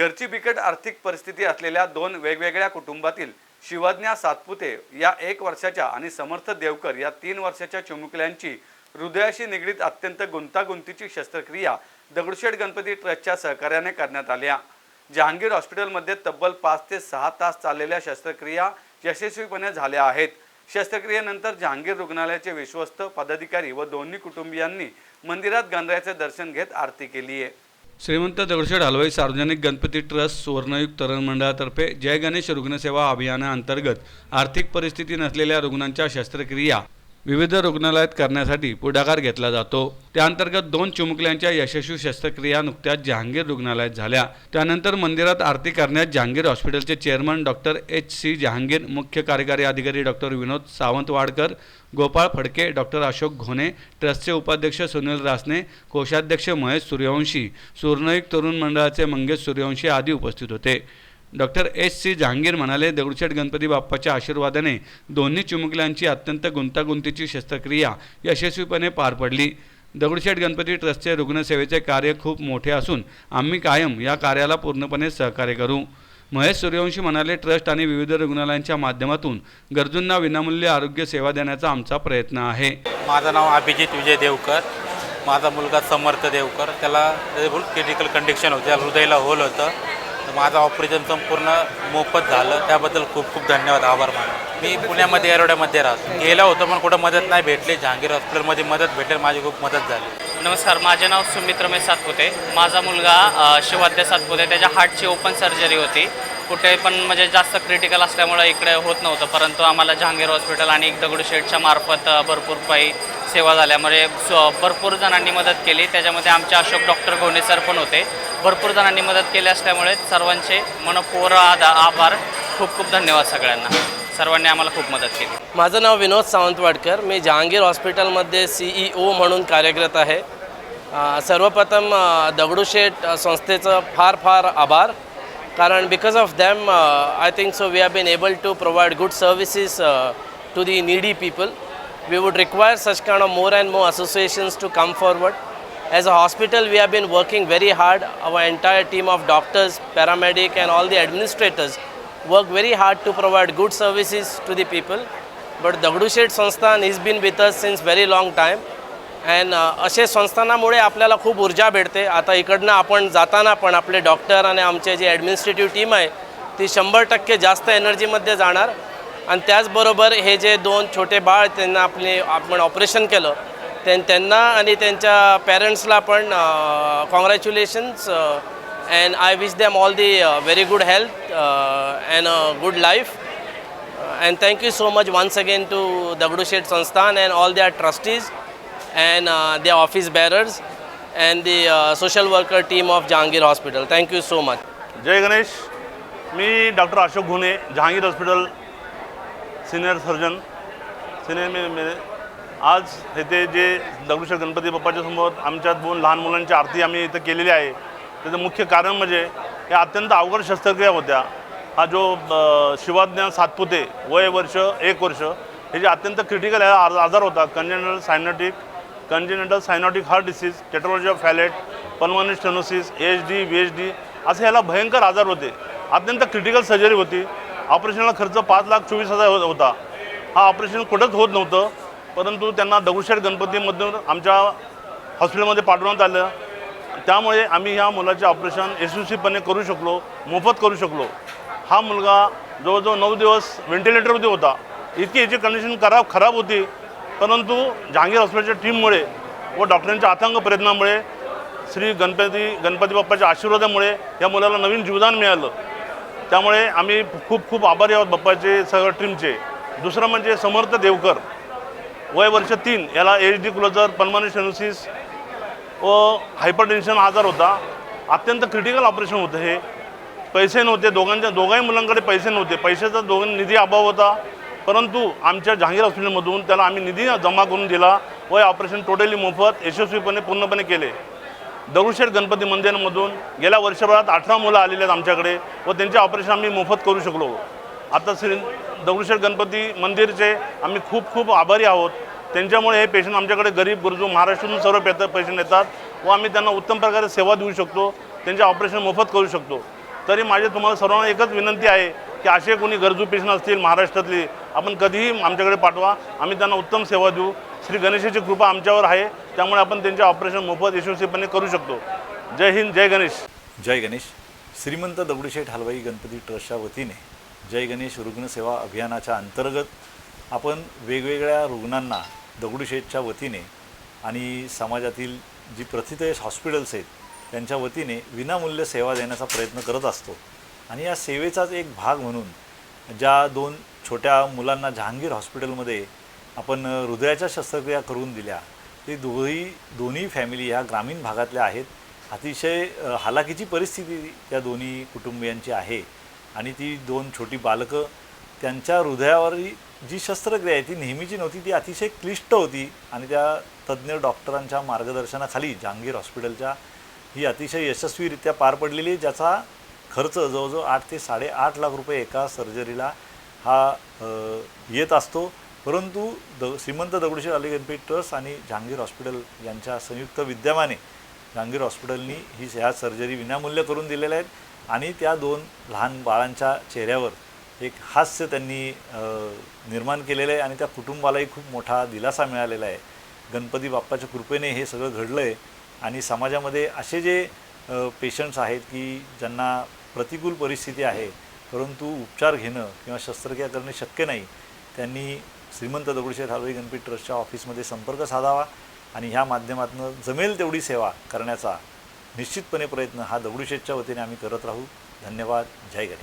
घरची बिकट आर्थिक परिस्थिती असलेल्या दोन वेगवेगळ्या कुटुंबातील शिवज्ञा सातपुते या एक वर्षाच्या आणि समर्थ देवकर या तीन वर्षाच्या चिमुकल्यांची हृदयाशी निगडीत अत्यंत गुंतागुंतीची शस्त्रक्रिया दगडूशेठ गणपती ट्रस्टच्या सहकार्याने करण्यात आल्या जहांगीर हॉस्पिटलमध्ये तब्बल पाच ते सहा तास चाललेल्या शस्त्रक्रिया यशस्वीपणे झाल्या आहेत. शस्त्रक्रियेनंतर जहांगीर रुग्णालयाचे विश्वस्त पदाधिकारी व दोन्ही कुटुंबियांनी मंदिरात गणरायाचे दर्शन घेत आरती केली आहे. श्रीमंत दगडूशेठ हलवाई सार्वजनिक गणपती ट्रस्ट सुवर्णयुक्त तरण मंडळातर्फे जय गणेश रुग्णसेवा अभियानाअंतर्गत आर्थिक परिस्थिती नसलेल्या रुग्णांच्या शस्त्रक्रिया विविध रुग्णालयात करण्यासाठी पुढाकार घेतला जातो. त्याअंतर्गत दोन चिमुकल्यांच्या यशस्वी शस्त्रक्रिया नुकत्याच जहांगीर रुग्णालयात झाल्या. त्यानंतर मंदिरात आरती करण्यात जहांगीर हॉस्पिटलचे chairman doctor H C Jehangir मुख्य कार्यकारी अधिकारी डॉक्टर विनोद सावंतवाडकर गोपाळ फडके डॉक्टर अशोक घोणे ट्रस्टचे उपाध्यक्ष सुनील रासने कोषाध्यक्ष महेश सूर्यवंशी सुवर्णयुक्त तरुण मंडळाचे मंगेश सूर्यवंशी आदी उपस्थित होते. डॉक्टर एस सी जहांगीर म्हणाले दगडूशेठ गणपती बाप्पाच्या आशीर्वादाने दोन्ही चिमुकल्यांची अत्यंत गुंतागुंतीची शस्त्रक्रिया यशस्वीपणे पार पडली. दगडूशेठ गणपती ट्रस्टचे रुग्णसेवेचे कार्य खूप मोठे असून आम्ही कायम या कार्याला पूर्णपणे सहकार्य करू. महेश सूर्यवंशी म्हणाले ट्रस्ट आणि विविध रुग्णालयांच्या माध्यमातून गरजूंना विनामूल्य आरोग्य सेवा देण्याचा आमचा प्रयत्न आहे. माझं नाव अभिजित विजय देवकर. माझा मुलगा समर्थ देवकर. त्याला क्रिटिकल कंडिशन होती. त्याला हृदयाला होल होतं. तर माझं ऑपरेशन संपूर्ण मोफत झालं. त्याबद्दल खूप खूप धन्यवाद. आभार मानतो. मी पुण्यामध्ये एरोड्यामध्ये राहतो. गेला होतो पण कुठं मदत नाही भेटली. जहांगीर हॉस्पिटलमध्ये मदत भेटेल. माझी खूप मदत झाली. नमस्कार माझे नाव सुमित रमेश सातपुते. माझा मुलगा अ, शिवाद्य सातपुते. त्याच्या हार्टची ओपन सर्जरी होती. कुठे पण म्हणजे जास्त क्रिटिकल असल्यामुळे इकडे होत नव्हतं. परंतु आम्हाला जहांगीर हॉस्पिटल आणि दगडूशेठच्या मार्फत भरपूर काही सेवा झाल्यामुळे भरपूर जणांनी मदत केली. त्याच्यामध्ये आमचे अशोक डॉक्टर घोणे सर पण होते. भरपूर जणांनी मदत केली असल्यामुळे सर्वांचे मनपूर्व आदा- आभार. खूप खूप धन्यवाद सगळ्यांना. सर्वांनी आम्हाला खूप मदत केली. माझं नाव विनोद सावंतवाडकर. मी जहांगीर हॉस्पिटलमध्ये सीईओ म्हणून कार्यरत आहे. सर्वप्रथम दगडूशेठ संस्थेचं फार फार आभार. कारण because of them I think so we are been able to provide good services to the needy people we would require such kind of more and more associations to come forward as a hospital we are been working very hard our entire team of doctors paramedic and all the administrators work very hard to provide good services to the people. But Dagdushet संस्थान has been with us since very long time. And uh, असे संस्थानामुळे आपल्याला खूप ऊर्जा भेटते आता इकडनं आपण जाताना पण आपले डॉक्टर आणि आमचे जे ॲडमिनिस्ट्रेटिव्ह टीम आहे ती शंभर टक्के जास्त एनर्जीमध्ये जाणार आणि त्याचबरोबर हे जे दोन छोटे बाळ त्यांना आपले आपण ऑपरेशन केलं त्यां त्यांना आणि त्यांच्या पॅरेंट्सला पण uh, congratulations and I wish them all the uh, very good health uh, and a good life. Uh, and thank you so much once again to Dagdushet Sansthan and all their trustees and uh, their office bearers and the uh, social worker team of Jahangir Hospital. Thank you so much. जय गणेश मी doctor Ashok Ghune Jehangir hospital senior surgeon senior मे मे आज इथे जे दगडूशेठ गणपती बाप्पाच्या समोर आमच्या दोन लहान मुलांची आरती आम्ही इथं केलेली आहे त्याचं मुख्य कारण म्हणजे या अत्यंत अवघड शस्त्रक्रिया होत्या. हा जो शिवाज्ञान सातपुते वय वर्ष एक वर्ष हे जे अत्यंत क्रिटिकल आजार होता congenital cyanotic congenital cyanotic heart disease tetralogy of Fallot pulmonary stenosis H D V H D असे ह्याला भयंकर आजार होते. अत्यंत क्रिटिकल सर्जरी होती. ऑपरेशनला खर्च पाच लाख चोवीस हजार हो, होता. हा ऑपरेशन कुठंच होत नव्हतं. परंतु त्यांना दगडूशेठ गणपतीमधून आमच्या हॉस्पिटलमध्ये पाठवण्यात आलं. त्यामुळे आम्ही ह्या मुलाचे ऑपरेशन यशस्वीपणे करू शकलो मोफत करू शकलो. हा मुलगा जवळजवळ नऊ दिवस व्हेंटिलेटरमध्ये होता. इतकी याची कंडिशन खराब खराब होती. परंतु जहांगीर हॉस्पिटलच्या टीममुळे व डॉक्टरांच्या अथांग प्रयत्नामुळे श्री गणपती गणपती बाप्पाच्या आशीर्वादामुळे या मुलाला नवीन जीवदान मिळालं. त्यामुळे आम्ही खूप खूप आभारी आहोत बाप्पाचे सगळ्या टीमचे दुसरं म्हणजे समर्थ देवकर. वय वर्ष तीन याला H D closure pulmonary stenosis व हायपरटेन्शन आजार होता. अत्यंत क्रिटिकल ऑपरेशन होतं हे. पैसे नव्हते दोघांच्या दोघाही मुलांकडे पैसे नव्हते. पैशाचा दोघां निधी अभाव होता. परंतु आमच्या जहांगीर हॉस्पिटलमधून त्याला आम्ही निधी जमा करून दिला व हे ऑपरेशन टोटली मोफत यशस्वीपणे पूर्णपणे केले. दगडूशेठ गणपती मंदिरामधून गेल्या वर्षभरात अठरा मुलं आलेली आहेत आमच्याकडे व त्यांचे ऑपरेशन आम्ही मोफत करू शकलो. आता श्री दगडूशेठ गणपती मंदिरचे आम्ही खूप खूप आभारी आहोत. त्यांच्यामुळे हे पेशंट आमच्याकडे गरीब गरजू महाराष्ट्रातून सर्व पेत पेशंट येतात व आम्ही त्यांना उत्तम प्रकारे सेवा देऊ शकतो त्यांचे ऑपरेशन मोफत करू शकतो. तरी माझ्या तुम्हाला सर्वांना एकच विनंती आहे की असे कोणी गरजू पेशंट असतील महाराष्ट्रातले आपण कधीही आमच्याकडे पाठवा. आम्ही त्यांना उत्तम सेवा देऊ. श्री गणेशाची कृपा आमच्यावर आहे. त्यामुळे आपण त्यांचे ऑपरेशन मोफत यशस्वीपणे करू शकतो. जय हिंद जय गणेश. जय गणेश. श्रीमंत दगडूशेठ हलवाई गणपती ट्रस्टच्या वतीने जय गणेश रुग्णसेवा अभियानाच्या अंतर्गत आपण वेगवेगळ्या रुग्णांना दगडूशेठच्या वतीने आणि समाजातील जी प्रथितयश हॉस्पिटल्स आहेत त्यांच्या वतीने विनामूल्य सेवा देण्याचा प्रयत्न करत असतो. आणि या सेवेचाच एक भाग म्हणून ज्या दोन छोट्या मुलांना जहांगीर हॉस्पिटलमध्ये आपण हृदयाच्या शस्त्रक्रिया करून दिल्या ते दोन्ही दोन्ही फॅमिली ह्या ग्रामीण भागातल्या आहेत. अतिशय हालाकीची परिस्थिती त्या दोन्ही कुटुंबियांची आहे. आणि ती दोन छोटी बालकं त्यांच्या हृदयावरही जी शस्त्रक्रिया आहे ती नेहमीची नव्हती ती अतिशय क्लिष्ट होती. आणि त्या तज्ज्ञ डॉक्टरांच्या मार्गदर्शनाखाली जहांगीर हॉस्पिटलच्या ही अतिशय यशस्वीरित्या पार पडलेली आहे, ज्याचा खर्च जवळजवळ आठ ते साडेआठ लाख रुपये एका सर्जरीला हा येत असतो. परंतु द श्रीमंत दगडूशेठ अली गणपती ट्रस्ट आणि जहांगीर हॉस्पिटल यांच्या संयुक्त विद्यमाने जहांगीर हॉस्पिटलनी ही ह्या सर्जरी विनामूल्य करून दिलेल्या आहेत. आणि त्या दोन लहान बाळांच्या चेहऱ्यावर एक हास्य त्यांनी निर्माण केलेलं आहे आणि त्या कुटुंबालाही खूप मोठा दिलासा मिळालेला आहे. गणपती बाप्पाच्या कृपेने हे सगळं घडलं आहे आणि समाजामध्ये असे जे पेशंट्स आहेत की ज्यांना प्रतिकूल परिस्थिती आहे परंतु उपचार घेणं किंवा शस्त्रक्रिया करणे शक्य नाही त्यांनी श्रीमंत दगडूशेठ हलवाई गणपती ट्रस्टच्या ऑफिसमध्ये संपर्क साधावा आणि ह्या माध्यमातून जमेल तेवढी सेवा करण्याचा निश्चितपणे प्रयत्न हा दगडूशेठच्या वतीने आम्ही करत राहू. धन्यवाद. जय गणेश.